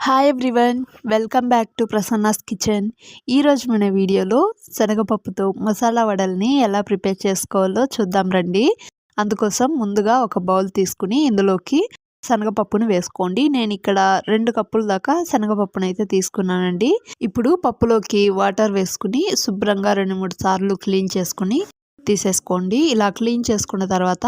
Hi everyone welcome back to Prasanna's kitchen ఈరోజు మన వీడియోలో శనగపప్పుతో మసాలా వడల్ని ఎలా ప్రిపేర్ చేసుకోవాలో చూద్దాం రండి. అందుకోసం ముందుగా ఒక బౌల్ తీసుకుని ఇందులోకి శనగపప్పును వేసుకోండి. నేను ఇక్కడ రెండు కప్పుల దాకా శనగపప్పును అయితే తీసుకున్నానండి. ఇప్పుడు పప్పులోకి వాటర్ వేసుకుని శుభ్రంగా రెండు మూడు సార్లు క్లీన్ చేసుకుని తీసేసుకోండి. ఇలా క్లీన్ చేసుకున్న తర్వాత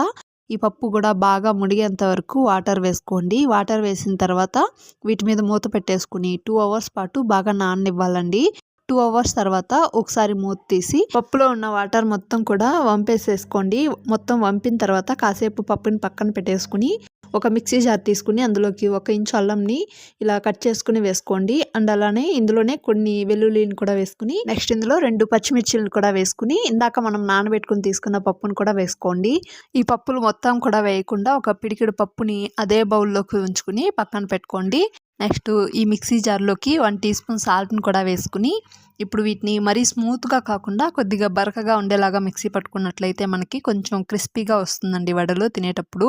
ఈ పప్పు కూడా బాగా ముడిగేంత వరకు వాటర్ వేసుకోండి. వాటర్ వేసిన తర్వాత వీటి మీద మూత పెట్టేసుకుని టూ అవర్స్ పాటు బాగా నాననివ్వాలండి. టూ అవర్స్ తర్వాత ఒకసారి మూత తీసి పప్పులో ఉన్న వాటర్ మొత్తం కూడా వంపేసేసుకోండి. మొత్తం వంపిన తర్వాత కాసేపు పప్పుని పక్కన పెట్టేసుకుని ఒక మిక్సీ జార్ తీసుకుని అందులోకి ఒక ఇంచు అల్లంని ఇలా కట్ చేసుకుని వేసుకోండి. అండ్ అలానే ఇందులోనే కొన్ని వెల్లుల్లిని కూడా వేసుకుని నెక్స్ట్ ఇందులో రెండు పచ్చిమిర్చిలను కూడా వేసుకుని ఇందాక మనం నానబెట్టుకుని తీసుకున్న పప్పును కూడా వేసుకోండి. ఈ పప్పులు మొత్తం కూడా వేయకుండా ఒక పిడికిడు పప్పుని అదే బౌల్లోకి ఉంచుకుని పక్కన పెట్టుకోండి. నెక్స్ట్ ఈ మిక్సీ జార్లోకి వన్ టీ స్పూన్ సాల్ట్ని కూడా వేసుకుని ఇప్పుడు వీటిని మరీ స్మూత్గా కాకుండా కొద్దిగా బరకగా ఉండేలాగా మిక్సీ పట్టుకున్నట్లయితే మనకి కొంచెం క్రిస్పీగా వస్తుందండి వడలు తినేటప్పుడు.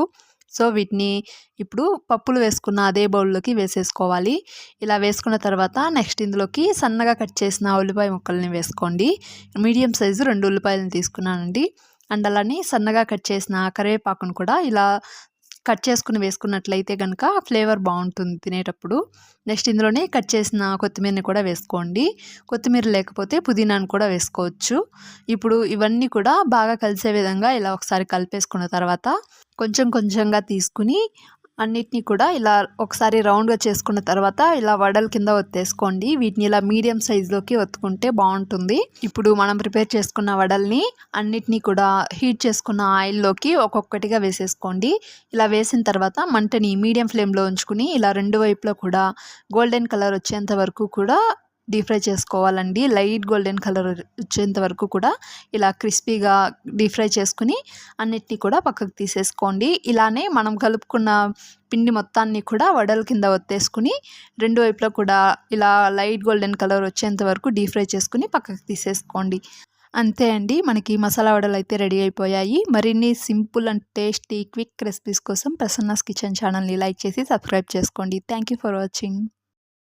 సో వీటిని ఇప్పుడు పప్పులు వేసుకున్న అదే బౌల్లోకి వేసేసుకోవాలి. ఇలా వేసుకున్న తర్వాత నెక్స్ట్ ఇందులోకి సన్నగా కట్ చేసిన ఉల్లిపాయ ముక్కల్ని వేసుకోండి. మీడియం సైజు రెండు ఉల్లిపాయలను తీసుకున్నానండి. అండ్ అలానే సన్నగా కట్ చేసిన కరివేపాకును కూడా ఇలా కట్ చేసుకుని వేసుకున్నట్లయితే కనుక ఫ్లేవర్ బాగుంటుంది తినేటప్పుడు. నెక్స్ట్ ఇందులోనే కట్ చేసిన కొత్తిమీరని కూడా వేసుకోండి. కొత్తిమీర లేకపోతే పుదీనాను కూడా వేసుకోవచ్చు. ఇప్పుడు ఇవన్నీ కూడా బాగా కలిసే విధంగా ఇలా ఒకసారి కలిపేసుకున్న తర్వాత కొంచెం కొంచెంగా తీసుకుని అన్నిటినీ కూడా ఇలా ఒకసారి రౌండ్గా చేసుకున్న తర్వాత ఇలా వడల కింద ఒత్తేసుకోండి. వీటిని ఇలా మీడియం సైజులోకి ఒత్తుకుంటే బాగుంటుంది. ఇప్పుడు మనం ప్రిపేర్ చేసుకున్న వడల్ని అన్నిటినీ కూడా హీట్ చేసుకున్న ఆయిల్లోకి ఒక్కొక్కటిగా వేసేసుకోండి. ఇలా వేసిన తర్వాత మంటని మీడియం ఫ్లేమ్లో ఉంచుకుని ఇలా రెండు వైపులో కూడా గోల్డెన్ కలర్ వచ్చేంత వరకు కూడా డీప్ ఫ్రై చేసుకోవాలండి. లైట్ గోల్డెన్ కలర్ వచ్చేంత వరకు కూడా ఇలా క్రిస్పీగా డీప్ ఫ్రై చేసుకుని అన్నిటినీ కూడా పక్కకు తీసేసుకోండి. ఇలానే మనం కలుపుకున్న పిండి మొత్తాన్ని కూడా వడల కింద ఒత్తేసుకుని రెండు వైపులా కూడా ఇలా లైట్ గోల్డెన్ కలర్ వచ్చేంత వరకు డీప్ ఫ్రై చేసుకుని పక్కకు తీసేసుకోండి. అంతే అండి. మనకి మసాలా వడలు అయితే రెడీ అయిపోయాయి. మరిన్ని simple and tasty quick recipes కోసం ప్రసన్నాస్ కిచెన్ ఛానల్ని లైక్ చేసి సబ్స్క్రైబ్ చేసుకోండి. Thank you for watching.